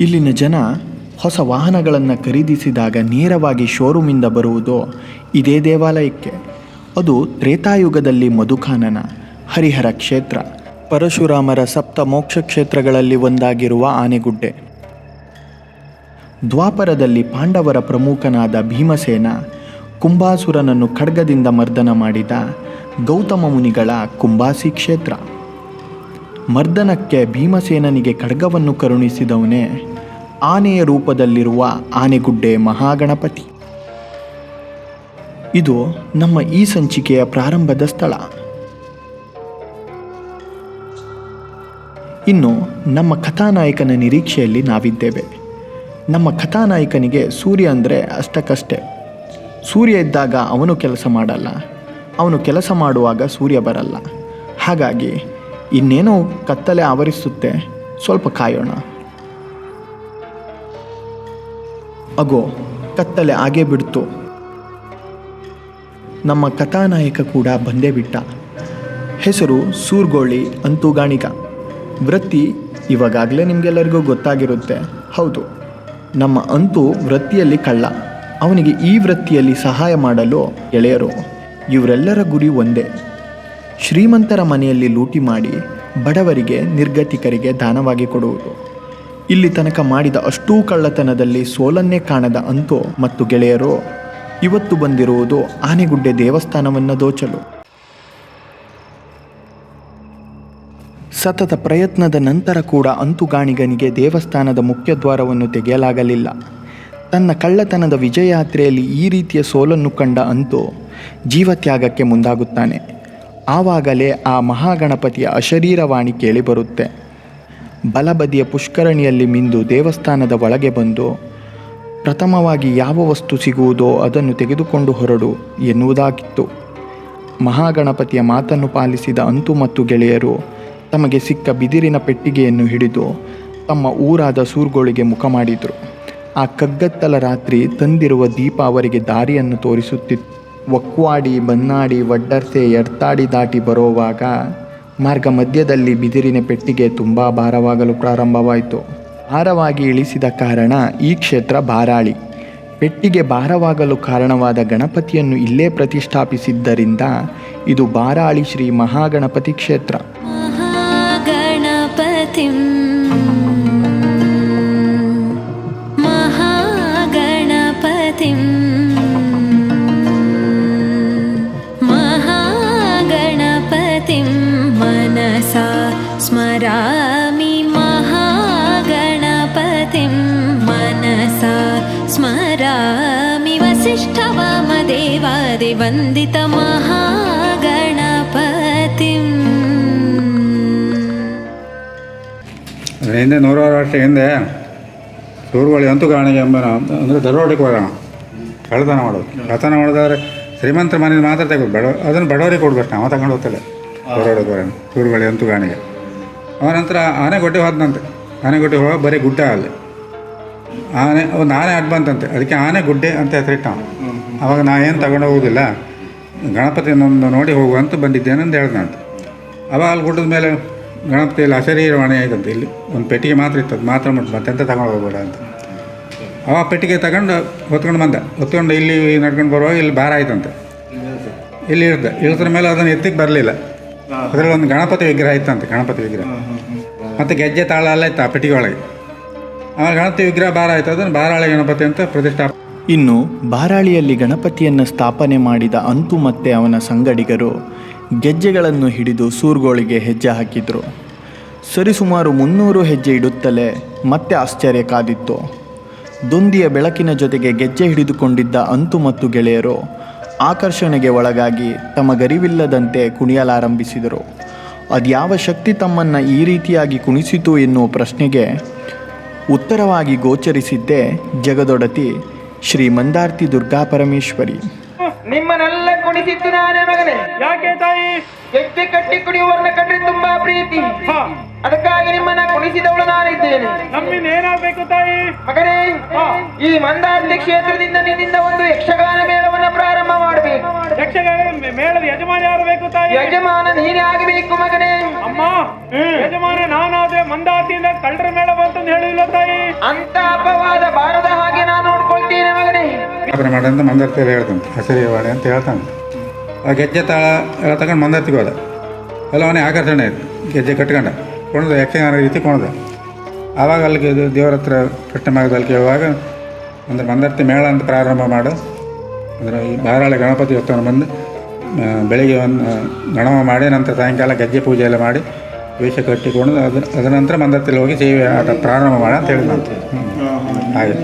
ಇಲ್ಲಿನ ಜನ ಹೊಸ ವಾಹನಗಳನ್ನು ಖರೀದಿಸಿದಾಗ ನೇರವಾಗಿ ಶೋರೂಮಿಂದ ಬರುವುದು ಇದೇ ದೇವಾಲಯಕ್ಕೆ. ಅದು ತ್ರೇತಾಯುಗದಲ್ಲಿ ಮಧುಖಾನನ, ಹರಿಹರ ಕ್ಷೇತ್ರ, ಪರಶುರಾಮರ ಸಪ್ತ ಮೋಕ್ಷ ಕ್ಷೇತ್ರಗಳಲ್ಲಿ ಒಂದಾಗಿರುವ ಆನೆಗುಡ್ಡೆ. ದ್ವಾಪರದಲ್ಲಿ ಪಾಂಡವರ ಪ್ರಮುಖನಾದ ಭೀಮಸೇನ, ಕುಂಭಾಸುರನನ್ನು ಖಡ್ಗದಿಂದ ಮರ್ದನ ಮಾಡಿದ ಗೌತಮ ಮುನಿಗಳ ಕುಂಬಾಸಿ ಕ್ಷೇತ್ರ. ಮರ್ದನಕ್ಕೆ ಭೀಮಸೇನನಿಗೆ ಖಡ್ಗವನ್ನು ಕರುಣಿಸಿದವನೇ ಆನೆಯ ರೂಪದಲ್ಲಿರುವ ಆನೆಗುಡ್ಡೆ ಮಹಾಗಣಪತಿ. ಇದು ನಮ್ಮ ಈ ಸಂಚಿಕೆಯ ಪ್ರಾರಂಭದ ಸ್ಥಳ. ಇನ್ನು ನಮ್ಮ ಕಥಾನಾಯಕನ ನಿರೀಕ್ಷೆಯಲ್ಲಿ ನಾವಿದ್ದೇವೆ. ನಮ್ಮ ಕಥಾನಾಯಕನಿಗೆ ಸೂರ್ಯ ಅಂದರೆ ಅಷ್ಟಕ್ಕಷ್ಟೇ. ಸೂರ್ಯ ಇದ್ದಾಗ ಅವನು ಕೆಲಸ ಮಾಡಲ್ಲ. ಅವನು ಕೆಲಸ ಮಾಡುವಾಗ ಸೂರ್ಯ ಬರಲ್ಲ. ಹಾಗಾಗಿ ಇನ್ನೇನೋ ಕತ್ತಲೆ ಆವರಿಸುತ್ತೆ ಸ್ವಲ್ಪ ಕಾಯೋಣ. ಅಗೋ, ಕತ್ತಲೆ ಆಗೇ ಬಿಡ್ತು. ನಮ್ಮ ಕಥಾನಾಯಕ ಕೂಡ ಬಂದೇ ಬಿಟ್ಟ. ಹೆಸರು ಸೂರ್ಗೋಳಿ ಅಂತೂಗಾಣಿಗ ವೃತ್ತಿ ಇವಾಗಾಗಲೇ ನಿಮಗೆಲ್ಲರಿಗೂ ಗೊತ್ತಾಗಿರುತ್ತೆ. ಹೌದು, ನಮ್ಮ ಅಂತೂ ವೃತ್ತಿಯಲ್ಲಿ ಕಳ್ಳ. ಅವನಿಗೆ ಈ ವೃತ್ತಿಯಲ್ಲಿ ಸಹಾಯ ಮಾಡಲು ಗೆಳೆಯರು ಇವರೆಲ್ಲರ ಗುರಿ ಒಂದೇ. ಶ್ರೀಮಂತರ ಮನೆಯಲ್ಲಿ ಲೂಟಿ ಮಾಡಿ ಬಡವರಿಗೆ ನಿರ್ಗತಿಕರಿಗೆ ದಾನವಾಗಿ ಕೊಡುವುದು. ಇಲ್ಲಿ ತನಕ ಮಾಡಿದ ಅಷ್ಟೂ ಕಳ್ಳತನದಲ್ಲಿ ಸೋಲನ್ನೇ ಕಾಣದ ಅಂತೋ ಮತ್ತು ಗೆಳೆಯರು, ಇವತ್ತು ಬಂದಿರುವುದು ಆನೆಗುಡ್ಡೆ ದೇವಸ್ಥಾನವನ್ನು ದೋಚಲು. ಸತತ ಪ್ರಯತ್ನದ ನಂತರ ಕೂಡ ಅಂತುಗಾಣಿಗನಿಗೆ ದೇವಸ್ಥಾನದ ಮುಖ್ಯದ್ವಾರವನ್ನು ತೆಗೆಯಲಾಗಲಿಲ್ಲ. ತನ್ನ ಕಳ್ಳತನದ ವಿಜಯಯಾತ್ರೆಯಲ್ಲಿ ಈ ರೀತಿಯ ಸೋಲನ್ನು ಕಂಡ ಅಂತು ಜೀವತ್ಯಾಗಕ್ಕೆ ಮುಂದಾಗುತ್ತಾನೆ. ಆವಾಗಲೇ ಆ ಮಹಾಗಣಪತಿಯ ಅಶರೀರವಾಣಿ ಕೇಳಿಬರುತ್ತೆ. ಬಲಬದಿಯ ಪುಷ್ಕರಣಿಯಲ್ಲಿ ಮಿಂದು ದೇವಸ್ಥಾನದ ಒಳಗೆ ಬಂದು, ಪ್ರಥಮವಾಗಿ ಯಾವ ವಸ್ತು ಸಿಗುವುದೋ ಅದನ್ನು ತೆಗೆದುಕೊಂಡು ಹೊರಡು ಎನ್ನುವುದಾಗಿತ್ತು. ಮಹಾಗಣಪತಿಯ ಮಾತನ್ನು ಪಾಲಿಸಿದ ಅಂತು ಮತ್ತು ಗೆಳೆಯರು ತಮಗೆ ಸಿಕ್ಕ ಬಿದಿರಿನ ಪೆಟ್ಟಿಗೆಯನ್ನು ಹಿಡಿದು ತಮ್ಮ ಊರಾದ ಸೂರ್ಗೋಳಿಗೆ ಮುಖ ಮಾಡಿದರು. ಆ ಕಗ್ಗತ್ತಲ ರಾತ್ರಿ ತಂದಿರುವ ದೀಪ ಅವರಿಗೆ ದಾರಿಯನ್ನು ತೋರಿಸುತ್ತಿತ್ತು ಒಕ್ವಾಡಿ, ಬನ್ನಾಡಿ, ವಡ್ಡರ್ಸೆ, ಎರ್ತಾಡಿ ದಾಟಿ ಬರೋವಾಗ ಮಾರ್ಗ ಮಧ್ಯದಲ್ಲಿ ಬಿದಿರಿನ ಪೆಟ್ಟಿಗೆ ತುಂಬ ಭಾರವಾಗಲು ಪ್ರಾರಂಭವಾಯಿತು. ಭಾರವಾಗಿ ಇಳಿಸಿದ ಕಾರಣ ಈ ಕ್ಷೇತ್ರ ಬಾರಾಳಿ. ಪೆಟ್ಟಿಗೆ ಭಾರವಾಗಲು ಕಾರಣವಾದ ಗಣಪತಿಯನ್ನು ಇಲ್ಲೇ ಪ್ರತಿಷ್ಠಾಪಿಸಿದ್ದರಿಂದ ಇದು ಬಾರಾಳಿ ಶ್ರೀ ಮಹಾಗಣಪತಿ ಕ್ಷೇತ್ರ. स्मरामि महागणपतिं मनसा स्मरामि वसिष्ठवामदेवादिवन्दितमहागणपतिम् ಅದರ ಹಿಂದೆ ನೂರಾರು ವರ್ಷ ಹಿಂದೆ ಸೂರುಗಳು ಅಂತು ಕಾಣಿಗೆ ಎಂಬ ಅಂದರೆ ದರೋಡೆಗೆ ಹೋಗೋಣ ಕಳ್ಳತನ ಮಾಡೋದು ಕಳ್ಳತನ ಮಾಡೋದಾದ್ರೆ ಶ್ರೀಮಂತರ ಮನೆಯಿಂದ ಮಾತ್ರ ತೆಗೆದು ಬಡ ಅದನ್ನು ಬಡವರಿಗೆ ಕೊಡ್ಬೇಕು ನಾವು ತಗೊಂಡು ಹೋಗ್ತಲ್ಲ ದರೋಡೆಗೆ ಹೋಗೋಣ ಸೂರುಗಳು ಅಂತು ಕಾಣಿಗೆ ಅವ ನಂತರ ಆನೆಗೊಡ್ಡೆ ಹೋದಂತೆ ಆನೆಗೊಡ್ಡೆ ಹೋಗ ಬರೀ ಗುಡ್ಡ ಅಲ್ಲಿ. ಆನೆ, ಒಂದು ಆನೆ ಅಡ್ ಬಂತಂತೆ. ಅದಕ್ಕೆ ಆನೆ ಗುಡ್ಡೆ ಅಂತ ಹೆಸರಿಟ್ಟ ಅವ. ಅವಾಗ ನಾ ಏನು ತಗೊಂಡು ಹೋಗೋದಿಲ್ಲ. ಗಣಪತಿಯನ್ನೊಂದು ನೋಡಿ ಹೋಗುವಂತ ಬಂದಿದ್ದೇನೆ ಅಂತ ಹೇಳ್ದಂತೆ ಅವಾಗ ಅಲ್ಲಿ ಗುಡ್ಡದ ಮೇಲೆ ಗಣಪತಿಯಲ್ಲಿ ಅಶರೀರವಾಣಿ ಆಯ್ತಂತೆ ಇಲ್ಲಿ. ಒಂದು ಪೆಟ್ಟಿಗೆ ಮಾತ್ರ ಇತ್ತು. ಅದು ಮಾತ್ರ ಮುಟ್ಟು ಮತ್ತೆಂತ ತಗೊಂಡು ಹೋಗ್ಬೇಡ ಅಂತ. ಅವ ಪೆಟ್ಟಿಗೆ ತಗೊಂಡು ಹೊತ್ಕೊಂಡು ಬಂದೆ. ಹೊತ್ಕೊಂಡು ಇಲ್ಲಿ ನಡ್ಕೊಂಡು ಬರುವಾಗ ಇಲ್ಲಿ ಭಾರ ಆಯ್ತಂತೆ. ಇಲ್ಲಿ ಇಳ್ದ ಇಳಿದ್ರ ಮೇಲೆ ಅದನ್ನು ಎತ್ತಿಗೆ ಬರಲಿಲ್ಲ. ಅದರಲ್ಲಿ ಒಂದು ಗಣಪತಿ ವಿಗ್ರಹ ಇತ್ತಂತೆ ಗಣಪತಿ ವಿಗ್ರಹ. ಮತ್ತು ಗೆಜ್ಜೆ ತಾಳ ಎಲ್ಲ ಇತ್ತು ಆ ಪೆಟ್ಟಿಗೆ ಗಣಪತಿ ವಿಗ್ರಹ ಭಾರ ಆಯ್ತು, ಅದನ್ನು ಬಾರಾಳಿ ಗಣಪತಿ ಅಂತ ಪ್ರತಿಷ್ಠಾಪ ಇನ್ನು ಬಾರಾಳಿಯಲ್ಲಿ ಗಣಪತಿಯನ್ನು ಸ್ಥಾಪನೆ ಮಾಡಿದ ಅಂತು ಮತ್ತೆ ಅವನ ಸಂಗಡಿಗರು ಗೆಜ್ಜೆಗಳನ್ನು ಹಿಡಿದು ಸೂರ್ಗೋಳಿಗೆ ಹೆಜ್ಜೆ ಹಾಕಿದರು. ಸರಿಸುಮಾರು ಮುನ್ನೂರು ಹೆಜ್ಜೆ ಇಡುತ್ತಲೇ ಮತ್ತೆ ಆಶ್ಚರ್ಯ ಕಾದಿತ್ತು. ದೊಂದಿಯ ಬೆಳಕಿನ ಜೊತೆಗೆ ಗೆಜ್ಜೆ ಹಿಡಿದುಕೊಂಡಿದ್ದ ಅಂತು ಮತ್ತು ಗೆಳೆಯರು ಆಕರ್ಷಣೆಗೆ ಒಳಗಾಗಿ ತಮ್ಮ ಗರಿವಿಲ್ಲದಂತೆ ಕುಣಿಯಲಾರಂಭಿಸಿದರು. ಅದ್ಯಾವ ಶಕ್ತಿ ತಮ್ಮನ್ನು ಈ ರೀತಿಯಾಗಿ ಕುಣಿಸಿತು ಎನ್ನುವ ಪ್ರಶ್ನೆಗೆ ಉತ್ತರವಾಗಿ ಗೋಚರಿಸಿದ್ದೇ ಜಗದೊಡತಿ ಶ್ರೀ ಮಂದಾರ್ತಿ ದುರ್ಗಾ ಪರಮೇಶ್ವರಿ. ನಿಮ್ಮನ್ನೆಲ್ಲ ಕುಣಿಸಿತ್ತು ನಾನೇ ಮಗನೇ. ಯಾಕೆ ತಾಯಿ? ಹೆಜ್ಜೆ ಕಟ್ಟಿ ಕುಣಿಯುವವರನ್ನ ಕಂಡ್ರೆ ತುಂಬಾ ಪ್ರೀತಿ. ಹಾ. ಅದಕ್ಕಾಗಿ ನಿಮ್ಮನ್ನ ಕುಣಿಸಿದವಳು ನಾನಿದ್ದೇನೆ. ನಮ್ಮಿಂದ ಏನಾಗಬೇಕು ತಾಯಿ? ಮಗನೇ ಈ ಮಂದಾರ್ತಿ ಕ್ಷೇತ್ರದಿಂದ ನಿನ್ನಿಂದ ಒಂದು ಯಕ್ಷಗಾನ ಪ್ರಾರಂಭ ಮಾಡಬೇಕು. ಯಕ್ಷಗಾನ ಮೇಳದ ಯಜಮಾನ ಯಾರು ಬೇಕು ತಾಯಿ? ಯಜಮಾನ ನೀನೇ ಆಗಬೇಕು ಮಗನೇ. ಅಮ್ಮ ಯಜಮಾನ ನಾನಾದ್ರೆ ಮಂದಾತಿಯಿಂದ ಕಳ್ಳರ ಮೇಳ ಬಂತಂದು ಹೇಳಿಲ್ಲ ತಾಯಿ? ಅಂತ ಅಪವಾದ ಬಾರದ ಹಾಗೆ ನಾನು ನೋಡ್ಕೊಳ್ತೀನಿ ಮಗನೇ. ಮಾಡಿ ಅಂತ ಮಂದರ್ತಿಯಲ್ಲಿ ಹೇಳ್ತಾನೆ ಹಸಿರಿ ವಾಡೆ ಅಂತ ಹೇಳ್ತಾನೆ. ಆ ಗೆಜ್ಜೆ ತಾಳ ಎಲ್ಲ ತಗೊಂಡು ಮಂದರ್ತಿಗೆ ಹೋದ. ಎಲ್ಲ ಅವನೇ ಆಕರ್ಷಣೆ ಆಯಿತು ಗೆಜ್ಜೆ ಕಟ್ಕೊಂಡ. ಕೊಣದ ಯಕ್ಷಗಾನ ರೀತಿ ಕೊಣದ ಆವಾಗ ಅಲ್ಲಿಗೆ ಇದು ದೇವರ ಹತ್ರ ಕೃಷ್ಣ ಮಾರ್ಗದಲ್ಲಿ ಕೇಳುವಾಗ ಅಂದರೆ ಮಂದರ್ತಿ ಮೇಳ ಅಂತ ಪ್ರಾರಂಭ ಮಾಡು. ಅಂದರೆ ಈ ಬಾರಾಳೆ ಗಣಪತಿ ಹೊತ್ತವನ್ನು ಬಂದು ಬೆಳಿಗ್ಗೆ ಒಂದು ಗಣಮ ಮಾಡಿ ನಂತರ ಸಾಯಂಕಾಲ ಗಜ್ಜೆ ಪೂಜೆ ಎಲ್ಲ ಮಾಡಿ ವೇಷ ಕಟ್ಟಿಕೊಂಡು ಅದು ಅದರ ನಂತರ ಮಂದತ್ತಲ್ಲಿ ಹೋಗಿ ಸೇವೆ ಆಟ ಪ್ರಾರಂಭ ಮಾಡಿ ಅಂತ ಹೇಳಿದಂತೆ ಹಾಗೆ.